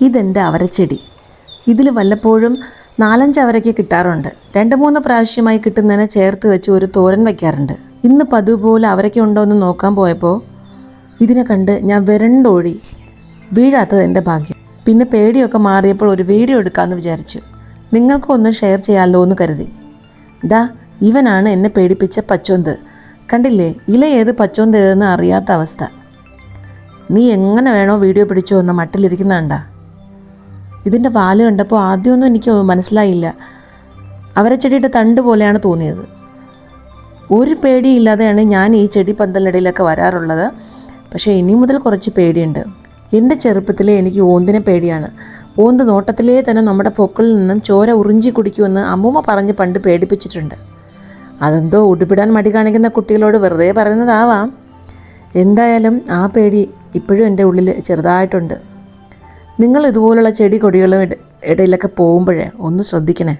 ഇതെന്റെ അവരച്ചെടി. ഇതിൽ വല്ലപ്പോഴും നാലഞ്ച് അവരയ്ക്ക് കിട്ടാറുണ്ട്. രണ്ട് മൂന്ന് പ്രാവശ്യമായി കിട്ടുന്നതിനെ ചേർത്ത് വെച്ച് ഒരു തോരൻ വയ്ക്കാറുണ്ട് ഇന്ന് പതുപോലെ പോലെ അവരയ്ക്ക് ഉണ്ടോ എന്ന് നോക്കാൻ പോയപ്പോൾ ഇതിനെ കണ്ട് ഞാൻ വരണ്ടോഴി വീഴാത്തത് എന്റെ ഭാഗ്യം. പിന്നെ പേടിയൊക്കെ മാറിയപ്പോൾ ഒരു വീഡിയോ എടുക്കാമെന്ന് വിചാരിച്ചു. നിങ്ങൾക്കും ഒന്ന് ഷെയർ ചെയ്യാമല്ലോ എന്ന് കരുതി. ദാ ഇവനാണ് എന്നെ പേടിപ്പിച്ച പച്ചോന്ത്. കണ്ടില്ലേ ഇല ഏത് പച്ചോന്ത് ഏതെന്ന് അറിയാത്ത അവസ്ഥ. നീ എങ്ങനെ വേണോ വീഡിയോ പിടിച്ചോ എന്ന മട്ടിലിരിക്കുന്ന കണ്ട ഇതിന്റെ വാൽ കണ്ടപ്പോൾ ആദ്യമൊന്നും എനിക്ക് മനസ്സിലായില്ല. അവരെ ചെടിയുടെ തണ്ട് പോലെയാണ് തോന്നിയത്. ഒരു പേടിയില്ലാതെയാണ് ഞാൻ ഈ ചെടി പന്തലിനിടയിലൊക്കെ വരാറുള്ളത്. പക്ഷേ ഇനി മുതൽ കുറച്ച് പേടിയുണ്ട്. എന്റെ ചെറുപ്പത്തിലെ എനിക്ക് ഓന്തിനെ പേടിയാണ്. ഓന്ത് നോട്ടത്തിലേ തന്നെ നമ്മുടെ പൊക്കളിൽ നിന്നും ചോര ഉറിഞ്ചി കുടിക്കുമെന്ന് അമ്മൂമ്മ പറഞ്ഞ് പണ്ട് പേടിപ്പിച്ചിട്ടുണ്ട്. അതെന്തോ ഉടുപ്പിടാൻ മടി കാണിക്കുന്ന കുട്ടികളോട് വെറുതെ പറയുന്നതാവാം. എന്തായാലും ആ പേടി ഇപ്പോഴും എന്റെ ഉള്ളിൽ ചെറുതായിട്ടുണ്ട്. നിങ്ങൾ ഇതുപോലുള്ള ചെടി കൊടികളും ഇട- ഇടയിലൊക്കെ പോകുമ്പോഴേ ഒന്ന് ശ്രദ്ധിക്കണേ.